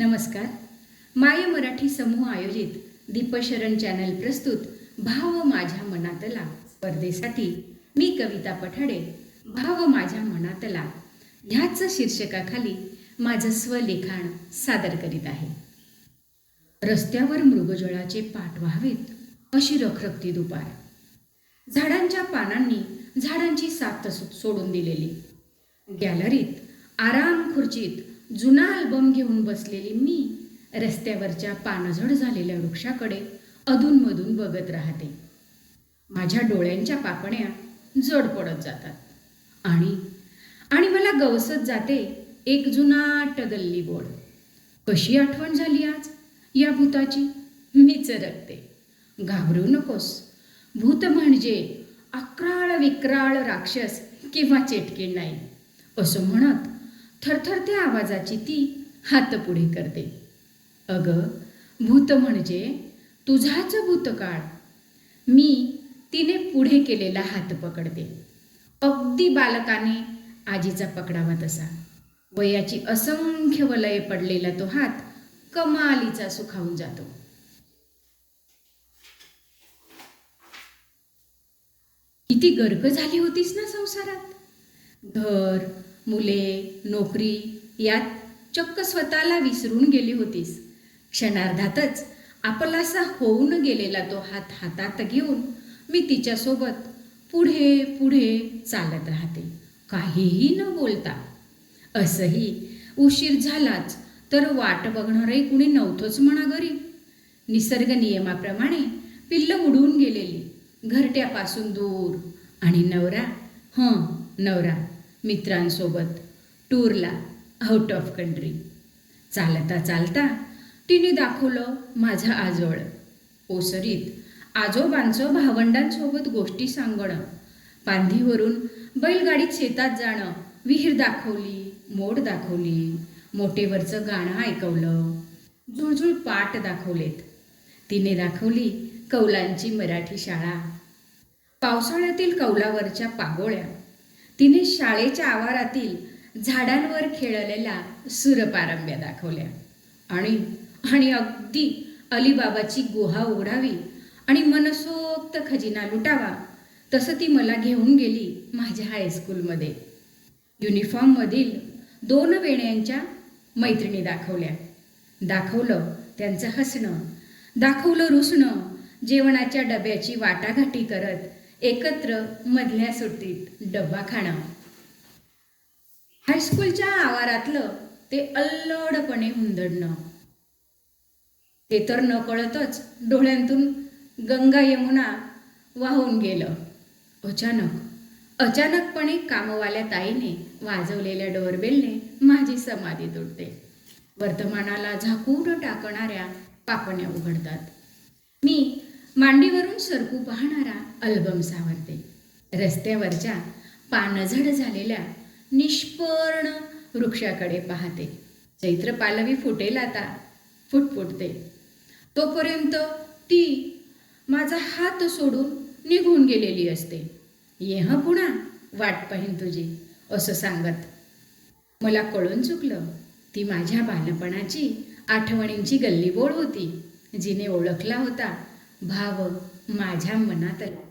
नमस्कार. माय मराठी समूह आयोजित दीपशरण चॅनल प्रस्तुत भाव माझ्या मनातला स्पर्धेसाठी मी कविता पठाडे भाव माझ्या मनातला ह्याच शीर्षकाखाली माझं स्वलेखाण सादर करीत आहे. रस्त्यावर मृगजळाचे पाठ व्हावेत अशी रखरखती दुपार. झाडांच्या पानांनी झाडांची साथ सोडून दिलेली. गॅलरीत आराम खुर्चीत जुना अल्बम घेऊन बसलेली मी रस्त्यावरच्या पानझड झालेल्या वृक्षाकडे अधूनमधून बघत राहते. माझ्या डोळ्यांच्या पापण्या जड पडत जातात. आणि आणि मला गवसत जाते एक जुनाट गल्ली बोड कशी आठवण झाली आज? या भूताची? मी चरकते घाबरू नकोस. भूत म्हणजे अक्राळ विक्राळ राक्षस किंवा चेटकीण नाही. असं म्हणत थरथरत्या आवाजाची ती हात पुढे करते. अग भूत म्हणजे तुझाच भूतकाळ. मी तिने पुढे केलेला हात पकडते. अगदी बालकाने आजीचा पकडावा तसा. वयाची असंख्य वलये पडलेला तो हात कमालीचा सुखावून जातो. किती गर्क झाली होतीस ना संसारात? घर मुले नोकरी यात चक्क स्वतःला विसरून गेली होतीस. क्षणार्धातच आपलासा होऊन गेलेला तो हात हातात घेऊन मी तिच्यासोबत पुढे पुढे चालत राहते. काहीही न बोलता. असंही उशीर झालाच तर वाट बघणारही कुणी नव्हतोच म्हणा घरी निसर्ग नियमाप्रमाणे पिल्ल उडून गेलेली घरट्यापासून दूर. आणि नवरा हं नवरा. मित्रांसोबत टूरला आउट ऑफ कंट्री चालता चालता तिने दाखवलं माझं आजोळ. ओसरीत आजोबांचं भावंडांसोबत गोष्टी सांगणं. पांधीवरून बैलगाडीत शेतात जाणं. विहीर दाखवली मोड दाखवली मोटेवरचं गाणं ऐकवलं. जुळजुळ पाठ दाखवलेत. तिने दाखवली कौलांची मराठी शाळा. पावसाळ्यातील कौलावरच्या पागोळ्या. तिने शाळेच्या आवारातील झाडांवर खेळलेल्या सुरपारंब्या दाखवल्या. आणि आणि अगदी अलीबाबाची गुहा उघडावी आणि मनसोक्त खजिना लुटावा तसं ती मला घेऊन गेली माझ्या हायस्कूलमध्ये युनिफॉर्ममधील दोन वेण्यांच्या मैत्रिणी दाखवल्या. दाखवलं त्यांचं हसणं दाखवलं रुसणं जेवणाच्या डब्याची वाटाघाटी करत एकत्र मधल्या सुट्टीत डब्बा खाणं. हायस्कूलच्या आवारातलं ते अल्लडपणे हुंदडणं. ते तर नकळतच डोळ्यांतून गंगा यमुना वाहून गेलं. अचानक अचानकपणे कामवाल्या ताईने वाजवलेल्या डोरबेलने माझी समाधी तुटते. वर्तमानाला झाकून टाकणाऱ्या पापण्या उघडतात. मी मांडीवरून सरकू पाहणारा अल्बम सावरते. रस्त्यावरच्या पानझड झालेल्या निष्पर्ण वृक्षाकडे पाहते. चैत्र पालवी फुटेल आता फुटफुटते तोपर्यंत ती माझा हात सोडून निघून गेलेली असते. ये हं पुन्हा वाट पाहिन तुझी असं सांगत. मला कळून चुकलं ती माझ्या बालपणाची आठवणींची गल्लीबोळ होती जिने ओळखला होता. भाव माझ्या मनातला